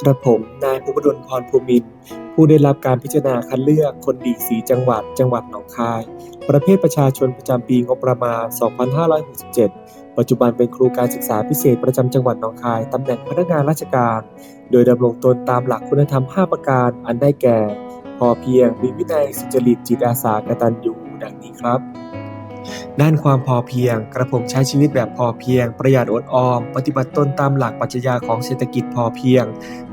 กระผมนายภูวดลพรภูมิน ผู้ได้รับการพิจารณาคัดเลือกคนดีสีจังหวัด จังหวัดหนองคาย ประเภทประชาชนประจำปีงบประมาณ 2567 ปัจจุบันเป็นครูการศึกษาพิเศษประจำจังหวัดหนองคาย ตำแหน่งพนักงานราชการ โดยดำรงตนตามหลักคุณธรรม 5 ประการ อันได้แก่ พอเพียง มีวินัย สุจริต จิตอาสากตัญญู ดังนี้ครับ ด้านความพอเพียง กระผมใช้ชีวิตแบบพอเพียง ประหยัดอดออม ปฏิบัติตนตามหลักปรัชญาของเศรษฐกิจพอเพียง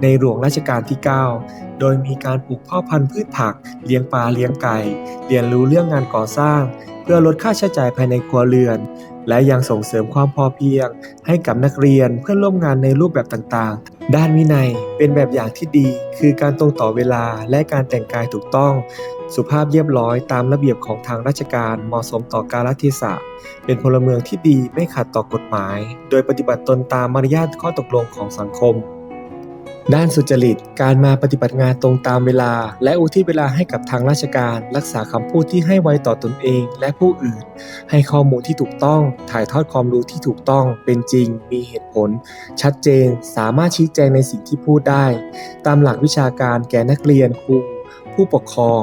ในหลวงรัชกาลที่ 9 โดยมีการปลูกพ่อพันธุ์พืชผัก เลี้ยงปลาเลี้ยงไก่ เรียนรู้เรื่องงานก่อสร้าง เพื่อลดค่าใช้จ่ายภายในครัวเรือน และยังส่งเสริมความพอเพียง ให้กับนักเรียนเพื่อนร่วมงานในรูปแบบต่าง ด้านวินัยเป็นแบบอย่างที่ดี คือการตรงต่อเวลาและการแต่งกายถูกต้อง สุภาพเรียบร้อยตามระเบียบของทางราชการเหมาะสมต่อการรัฐศะเป็นพลเมืองที่ดีไม่ขัดต่อกฎหมาย โดยปฏิบัติตนตามมารยาทข้อตกลงของสังคม ด้านสุจริต การมาปฏิบัติงานตรงตามเวลา และอุทิศเวลาให้กับทางราชการ รักษาคำพูดที่ให้ไว้ต่อตนเองและผู้อื่น ให้ข้อมูลที่ถูกต้อง ถ่ายทอดความรู้ที่ถูกต้อง เป็นจริง มีเหตุผล ชัดเจน สามารถชี้แจงในสิ่งที่พูดได้ ตามหลักวิชาการแก่นักเรียนครูผู้ปกครอง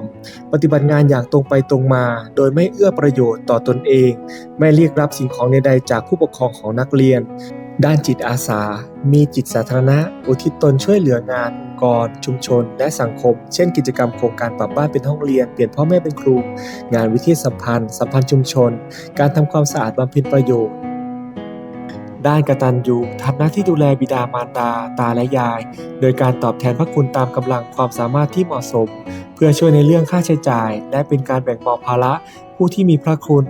ปฏิบัติงานอย่างตรงไปตรงมา โดยไม่เอื้อประโยชน์ต่อตนเอง ไม่เรียกรับสิ่งของใดๆจากผู้ปกครองของนักเรียน ด้านจิตอาสา มีจิตสาธารณะ อุทิศตนช่วยเหลืองานองค์กร ชุมชน และสังคม เช่นกิจกรรมโครงการปรับบ้านเป็นห้องเรียน เปลี่ยนพ่อแม่เป็นครู งานวิทยสัมพันธ์ สัมพันธ์ชุมชน การทำความสะอาดบำเพ็ญประโยชน์ ด้านกตัญญูทำหน้าที่ดูแลบิดามารดา ตาและยาย โดยการตอบแทนพระคุณตามกำลังความสามารถที่เหมาะสม เพื่อช่วยในเรื่องค่าใช้จ่าย และเป็นการแบ่งเบาภาระผู้ที่มีพระคุณ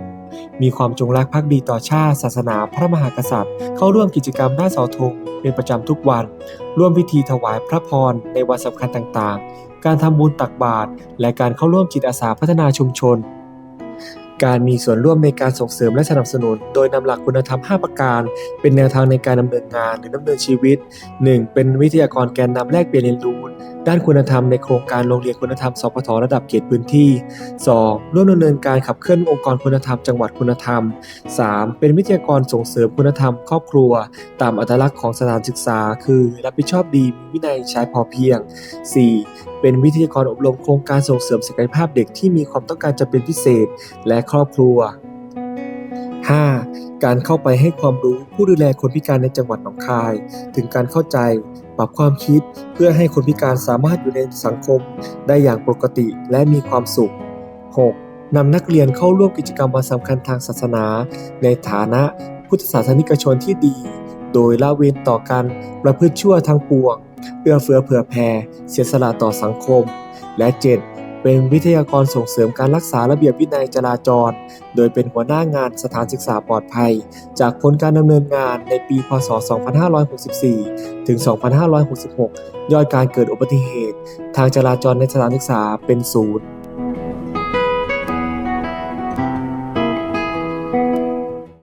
มีความจงรักภักดีต่อชาติ ศาสนา พระมหากษัตริย์ เข้าร่วมกิจกรรมหน้าเสาธงเป็นประจำทุกวัน ร่วมพิธีถวายพระพรในวันสำคัญต่างๆ การทำบุญตักบาตรและการเข้าร่วมจิตอาสาพัฒนาชุมชน การมีส่วนร่วมในการส่งเสริมและสนับสนุน โดยนำหลักคุณธรรม 5 ประการ เป็นแนวทางในการดำเนินงานหรือดำเนินชีวิต 1. เป็นวิทยากรแกนนำแลกเปลี่ยนเรียนรู้ ด้านคุณธรรมในโครงการโรงเรียนคุณธรรมสพทระดับเขตพื้นที่ 2. ร่วมดำเนินการขับเคลื่อนองค์กรคุณธรรมจังหวัดคุณธรรม 3. เป็นวิทยากรส่งเสริมคุณธรรมครอบครัว ตามอัตลักษณ์ของสถานศึกษา คือ รับผิดชอบดีมีวินัยใช้พอเพียง 4. เป็นวิทยากรอบรมโครงการส่งเสริมศักยภาพเด็กที่มีความต้องการจะเป็นพิเศษ และครอบครัว 5. การเข้าไปให้ความรู้ผู้ดูแลคนพิการในจังหวัดหนองคาย ถึงการเข้าใจ ปรับความคิด เพื่อให้คนพิการสามารถอยู่ในสังคม ได้อย่างปกติและมีความสุข 6. นำนักเรียนเข้าร่วมกิจกรรมวันสำคัญทางศาสนา ในฐานะพุทธศาสนิกชนที่ดี โดยละเว้นต่อการประพฤติชั่วทั้งปวงเอื้อเฟื้อเผื่อแผ่เสียสละต่อสังคม และ 7. เป็นวิทยากรส่งเสริมการรักษาระเบียบวินัยจราจร โดยเป็นหัวหน้างานสถานศึกษาปลอดภัย จากผลการดำเนินงานในปี พศ 2564 ถึง 2566 ยอดการเกิดอุบัติเหตุ ทางจราจรในสถานศึกษาเป็นศูนย์